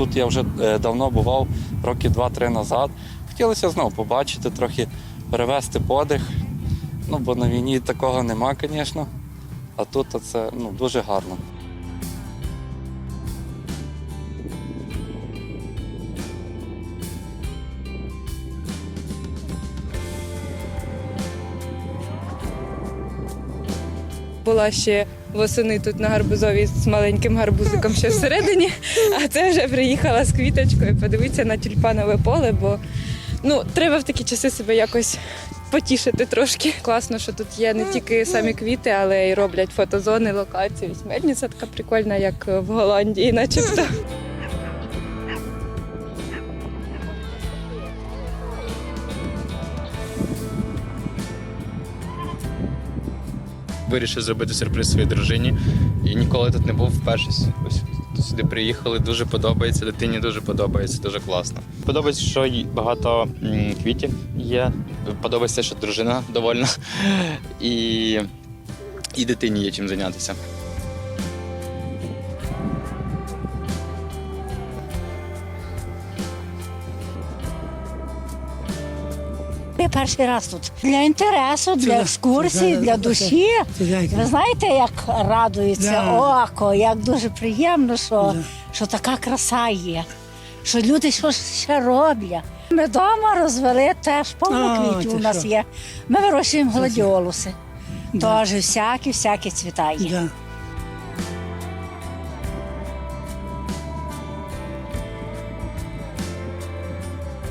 Тут я вже е, давно бував, років 2-3 назад. Хотілося знову побачити, трохи перевести подих. Ну, бо на війні такого нема, звісно. А тут це ну, дуже гарно. Була ще восени тут на гарбузовій з маленьким гарбузиком ще всередині, а це вже приїхала з квіточкою подивитися на тюльпанове поле, бо ну, треба в такі часи себе якось потішити трошки. Класно, що тут є не тільки самі квіти, але й роблять фотозони, локації. Мельниця така прикольна, як в Голландії, начебто. Вирішив зробити сюрприз своїй дружині. І ніколи тут не був вперше. Ось сюди приїхали, дуже подобається. Дитині дуже подобається, дуже класно. Подобається, що багато квітів є. Подобається, що дружина довольна. І, і дитині є чим зайнятися. Я перший раз тут. Для інтересу, для екскурсії, для душі. Ви знаєте, як радується око, як дуже приємно, що, що така краса є, що люди щось ще роблять. Ми вдома розвели теж повно квітів у нас є. Ми вирощуємо гладіолуси. Теж всякі, всякі цвіта є.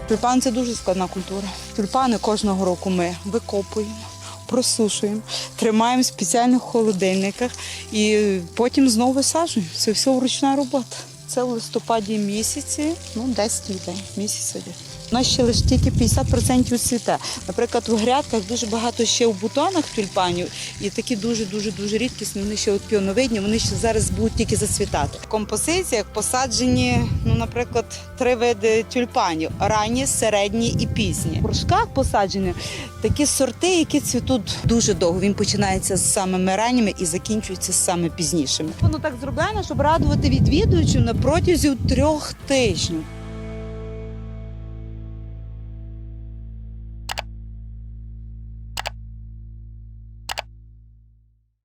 Тюльпан це дуже складна культура. Тюльпани кожного року ми викопуємо, просушуємо, тримаємо в спеціальних холодильниках і потім знову висаджуємо. Це все вручна робота. Це в листопаді місяці, ну 10 людей, місяць. У нас ще лише тільки 50% цвіте. Наприклад, в грядках дуже багато ще в бутонах тюльпанів, і такі дуже дуже дуже рідкісні. Вони ще от піоновидні, вони ще зараз будуть тільки зацвітати. В композиціях посаджені, ну, наприклад, три види тюльпанів: ранні, середні і пізні. В горшках посаджені такі сорти, які цвітуть дуже довго. Він починається з самими ранніми і закінчується з саме пізнішими. Воно так зроблено, щоб радувати відвідувачів на протязі трьох тижнів.